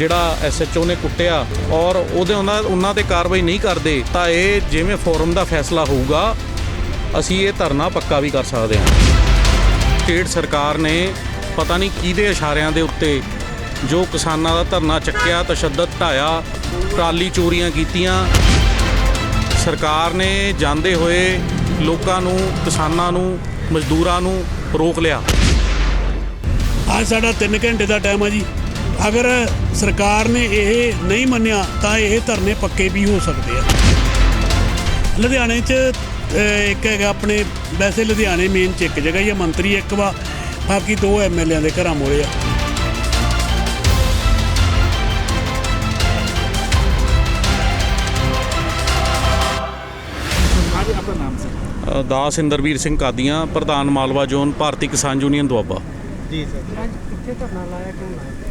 ਜਿਹੜਾ ਐਸਐਚਓ ਨੇ ਕੁੱਟਿਆ ਔਰ ਉਹਦੇ ਉਹਨਾਂ ਉਹਨਾਂ ਤੇ ਕਾਰਵਾਈ ਨਹੀਂ ਕਰਦੇ, ਤਾਂ ਇਹ ਜਿਵੇਂ ਫੋਰਮ ਦਾ ਫੈਸਲਾ ਹੋਊਗਾ, ਅਸੀਂ ਇਹ ਧਰਨਾ ਪੱਕਾ ਵੀ ਕਰ ਸਕਦੇ ਹਾਂ। ਸਟੇਟ ਸਰਕਾਰ ਨੇ ਪਤਾ ਨਹੀਂ ਕਿਹਦੇ ਇਸ਼ਾਰਿਆਂ ਦੇ ਉੱਤੇ ਜੋ ਕਿਸਾਨਾਂ ਦਾ ਧਰਨਾ ਚੱਕਿਆ, ਤਸ਼ੱਦਦ ਢਾਇਆ, ਟਰਾਲੀ ਚੋਰੀਆਂ ਕੀਤੀਆਂ। ਸਰਕਾਰ ਨੇ ਜਾਂਦੇ ਹੋਏ ਲੋਕਾਂ ਨੂੰ, ਕਿਸਾਨਾਂ ਨੂੰ, ਮਜ਼ਦੂਰਾਂ ਨੂੰ ਰੋਕ ਲਿਆ। ਅੱਜ ਸਾਡਾ 3 ਘੰਟੇ ਦਾ ਟਾਈਮ ਆ ਜੀ। ਅਗਰ ਸਰਕਾਰ ਨੇ ਇਹ ਨਹੀਂ ਮੰਨਿਆ ਤਾਂ ਇਹ ਧਰਨੇ ਪੱਕੇ ਵੀ ਹੋ ਸਕਦੇ ਆ। ਲੁਧਿਆਣੇ 'ਚ ਇੱਕ ਹੈਗਾ ਆਪਣੇ ਵੈਸੇ ਲੁਧਿਆਣੇ ਮੇਨ 'ਚ ਇੱਕ ਜਗ੍ਹਾ ਹੀ ਆ ਮੰਤਰੀ ਇੱਕ ਵਾ ਬਾਕੀ ਦੋ ਐਮਐਲਏਆਂ ਦੇ ਘਰਾਂ ਮੋਰੇ ਆ। ਅੱਜ ਦਾਸ ਇੰਦਰਵੀਰ ਸਿੰਘ ਕਾਦੀਆਂ ਪ੍ਰਧਾਨ ਮਾਲਵਾ ਜ਼ੋਨ ਭਾਰਤੀ ਕਿਸਾਨ ਯੂਨੀਅਨ ਦੁਆਬਾ। ਜੀ ਸਰ। ਕਿੱਥੇ ਧਰਨਾ ਲਾਇਆ ਕਿਉਂ ਲਾਇਆ?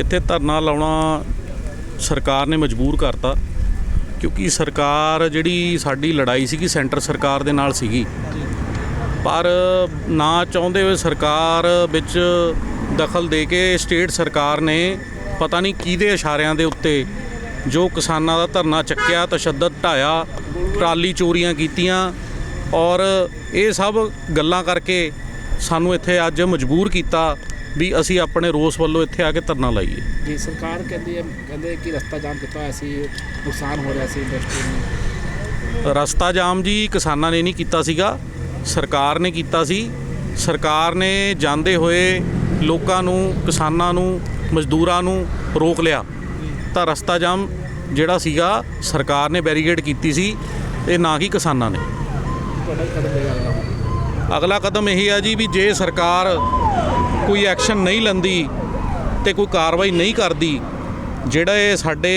ਇੱਥੇ ਧਰਨਾ ਲਾਉਣਾ ਸਰਕਾਰ ਨੇ ਮਜਬੂਰ ਕਰਤਾ, ਕਿਉਂਕਿ ਸਰਕਾਰ ਜਿਹੜੀ ਸਾਡੀ ਲੜਾਈ ਸੀਗੀ ਸੈਂਟਰ ਸਰਕਾਰ ਦੇ ਨਾਲ ਸੀਗੀ। ਪਰ ਨਾ ਚਾਹੁੰਦੇ ਹੋਏ ਸਰਕਾਰ ਵਿੱਚ ਦਖਲ ਦੇ ਕੇ ਸਟੇਟ ਸਰਕਾਰ ਨੇ ਪਤਾ ਨਹੀਂ ਕਿਹਦੇ ਇਸ਼ਾਰਿਆਂ ਦੇ ਉੱਤੇ ਜੋ ਕਿਸਾਨਾਂ ਦਾ ਧਰਨਾ ਚੱਕਿਆ, ਤਸ਼ੱਦਦ ਢਾਇਆ, ਟਰਾਲੀ ਚੋਰੀਆਂ ਕੀਤੀਆਂ ਔਰ ਇਹ ਸਭ ਗੱਲਾਂ ਕਰਕੇ ਸਾਨੂੰ ਇੱਥੇ ਅੱਜ ਮਜਬੂਰ ਕੀਤਾ। ਵੀ ਅਸੀਂ ਆਪਣੇ ਰੋਸ ਵੱਲੋਂ ਇੱਥੇ ਆ ਕੇ ਧਰਨਾ ਲਾਈਏ। ਜੀ ਸਰਕਾਰ ਕਹਿੰਦੀ ਹੈ ਕਹਿੰਦੇ ਕਿ ਰਸਤਾ ਜਾਮ ਕੀਤਾ ਹੋਇਆ ਸੀ ਨੁਕਸਾਨ ਹੋ ਰਿਹਾ ਸੀ ਇੰਡਸਟਰੀ ਨੂੰ। ਰਸਤਾ ਜਾਮ ਜੀ ਕਿਸਾਨਾਂ ਨੇ ਨਹੀਂ ਕੀਤਾ ਸੀਗਾ ਸਰਕਾਰ ਨੇ ਕੀਤਾ ਸੀ। ਸਰਕਾਰ ਨੇ ਜਾਂਦੇ ਹੋਏ ਲੋਕਾਂ ਨੂੰ ਕਿਸਾਨਾਂ ਨੂੰ ਮਜ਼ਦੂਰਾਂ ਨੂੰ ਰੋਕ ਲਿਆ। ਤਾਂ ਰਸਤਾ ਜਾਮ ਜਿਹੜਾ ਸੀਗਾ ਸਰਕਾਰ ਨੇ ਬੈਰੀਗੇਡ ਕੀਤੀ ਸੀ ਤੇ ਨਾ ਕਿ ਕਿਸਾਨਾਂ ਨੇ। ਅਗਲਾ ਕਦਮ ਇਹ ਆ ਜੀ ਵੀ ਜੇ ਸਰਕਾਰ ਕੋਈ ਐਕਸ਼ਨ ਨਹੀਂ ਲੈਂਦੀ ਤੇ ਕੋਈ ਕਾਰਵਾਈ ਨਹੀਂ ਕਰਦੀ ਜਿਹੜਾ ਇਹ ਸਾਡੇ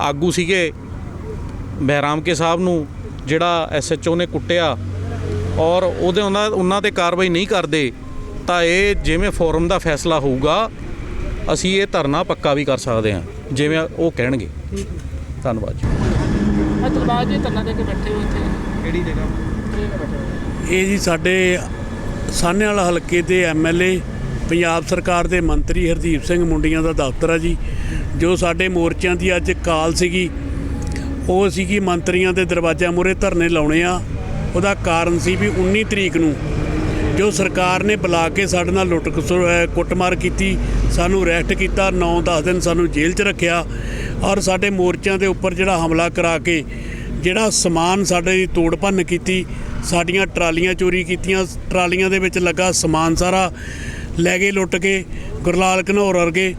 ਆਗੂ ਸੀਗੇ ਬਹਿਰਾਮ ਕੇ ਸਾਹਿਬ ਨੂੰ ਜਿਹੜਾ ਐਸਐਚਓ ਨੇ ਕੁੱਟਿਆ ਔਰ ਉਹਦੇ ਉਹਨਾਂ ਉਹਨਾਂ ਤੇ ਕਾਰਵਾਈ ਨਹੀਂ ਕਰਦੇ ਤਾਂ ਇਹ ਜਿਵੇਂ ਫੋਰਮ ਦਾ ਫੈਸਲਾ ਹੋਊਗਾ ਅਸੀਂ ਇਹ ਧਰਨਾ ਪੱਕਾ ਵੀ ਕਰ ਸਕਦੇ ਹਾਂ ਜਿਵੇਂ ਉਹ ਕਹਿਣਗੇ। ਧੰਨਵਾਦ ਜੀ। ਅੱਜ ਦਰਬਾਰ ਜੀ ਧਰਨਾ ਦੇ ਕੇ ਬੈਠੇ ਹੋ ਇੱਥੇ। ਕਿਹੜੀ ਜਗ੍ਹਾ? ਇਹ ਜੀ ਸਾਡੇ ਸਾਹਨੇ ਵਾਲਾ ਹਲਕੇ ਦੇ ਐਮਐਲਏ, ਪੰਜਾਬ ਸਰਕਾਰ ਦੇ ਮੰਤਰੀ ਹਰਦੀਪ ਸਿੰਘ ਮੁੰਡੀਆਂ ਦਾ ਦਫ਼ਤਰ ਆ ਜੀ, ਜੋ ਸਾਡੇ ਮੋਰਚਿਆਂ ਦੀ ਅੱਜ ਕਾਲ ਸੀਗੀ। ਉਹ ਸੀਗੀ ਮੰਤਰੀਆਂ ਦੇ ਦਰਵਾਜ਼ਾ ਮੂਹਰੇ ਧਰਨੇ ਲਾਉਣੇ ਆ। ਉਹਦਾ ਕਾਰਨ ਸੀ ਵੀ 19 ਤਰੀਕ ਨੂੰ ਜੋ ਸਰਕਾਰ ਨੇ ਬੁਲਾ ਕੇ ਸਾਡੇ ਨਾਲ ਲੁੱਟ ਕੁੱਟਮਾਰ ਕੀਤੀ, ਸਾਨੂੰ ਅਰੈਸਟ ਕੀਤਾ 9-10 ਦਿਨ ਸਾਨੂੰ ਜੇਲ੍ਹ 'ਚ ਰੱਖਿਆ। ਔਰ ਸਾਡੇ ਮੋਰਚਿਆਂ ਦੇ ਉੱਪਰ ਜਿਹੜਾ ਹਮਲਾ ਕਰਾ ਕੇ, ਜਿਹੜਾ ਸਮਾਨ ਸਾਡੇ ਦੀ ਤੋੜ ਭੰਨ ਕੀਤੀ ਸਾਡੀਆਂ ਟਰਾਲੀਆਂ ਚੋਰੀ ਕੀਤੀਆਂ, ਟਰਾਲੀਆਂ ਦੇ ਵਿੱਚ ਲੱਗਾ ਸਮਾਨ ਸਾਰਾ ਲੈ ਗਏ, ਲੁੱਟ ਕੇ, ਗੁਰਲਾਲ ਘਨੌਰ ਵਰਗੇ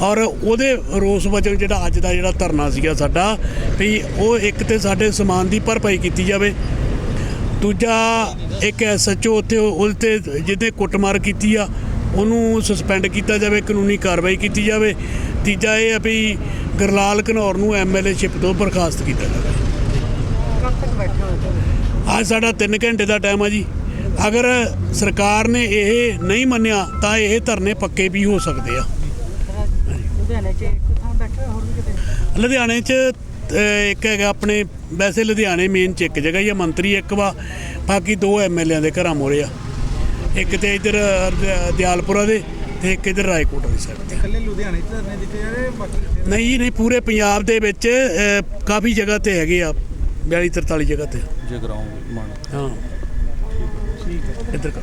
ਔਰ ਉਹਦੇ ਰੋਸ ਵਜੋਂ ਜਿਹੜਾ ਅੱਜ ਦਾ ਜਿਹੜਾ ਧਰਨਾ ਸੀਗਾ ਸਾਡਾ, ਵੀ ਉਹ ਇੱਕ ਤੇ ਸਾਡੇ ਸਮਾਨ ਦੀ ਭਰਪਾਈ ਕੀਤੀ ਜਾਵੇ, ਦੂਜਾ ਇੱਕ ਐਸਐਚਓ ਉੱਥੇ ਉਹਦੇ ਤੇ ਜਿਹਦੇ ਕੁੱਟਮਾਰ ਕੀਤੀ ਆ, ਉਹਨੂੰ ਸਸਪੈਂਡ ਕੀਤਾ ਜਾਵੇ, ਕਾਨੂੰਨੀ ਕਾਰਵਾਈ ਕੀਤੀ ਜਾਵੇ। ਤੀਜਾ ਇਹ ਆ ਵੀ ਗੁਰਲਾਲ ਘਨੌਰ ਨੂੰ ਐਮਐਲਏਸ਼ਿਪ ਤੋਂ ਬਰਖਾਸਤ ਕੀਤਾ ਜਾਵੇ। ਅੱਜ ਸਾਡਾ 3 ਘੰਟੇ ਦਾ ਟਾਈਮ ਆ ਜੀ। ਅਗਰ ਸਰਕਾਰ ਨੇ ਇਹ ਨਹੀਂ ਮੰਨਿਆ ਤਾਂ ਇਹ ਧਰਨੇ ਪੱਕੇ ਵੀ ਹੋ ਸਕਦੇ ਆ। ਲੁਧਿਆਣੇ 'ਚ ਇੱਕ ਥਾਂ ਬੈਠੇ ਹੋ, ਹੋਰ ਵੀ ਕਿਤੇ? ਲੁਧਿਆਣੇ 'ਚ ਅਹ, ਇੱਕ ਹੈਗਾ ਆਪਣੇ ਵੈਸੇ ਲੁਧਿਆਣੇ ਮੇਨ 'ਚ ਇੱਕ ਜਗ੍ਹਾ ਹੀ ਆ ਮੰਤਰੀ ਇੱਕ ਵਾ ਬਾਕੀ ਦੋ ਐਮਐਲਏਆਂ ਦੇ ਘਰਾਂ ਮੋਰੇ ਆ। ਇੱਕ ਤੇ ਇਧਰ ਦਿਆਲਪੁਰਾ ਦੇ ਤੇ ਇੱਕ ਇਧਰ ਰਾਏਕੋਟ ਵਾਲੀ ਸਾਈਡ ਤੇ ਇਕੱਲੇ ਲੁਧਿਆਣੇ 'ਚ ਧਰਨੇ ਦਿੱਤੇ ਜਾ ਰਹੇ ਬਾਕੀ ਨਹੀਂ ਨਹੀਂ ਪੂਰੇ ਪੰਜਾਬ ਦੇ ਵਿੱਚ ਕਾਫੀ ਜਗ੍ਹਾ ਤੇ ਹੈਗੇ ਆ। 42 43 ਜਗ੍ਹਾ ਤੇ। ਜਗਰਾਉਂ ਮਾਨ। ਹਾਂ। ਠੀਕ ਹੈ। ਇੱਧਰ ਕਰ।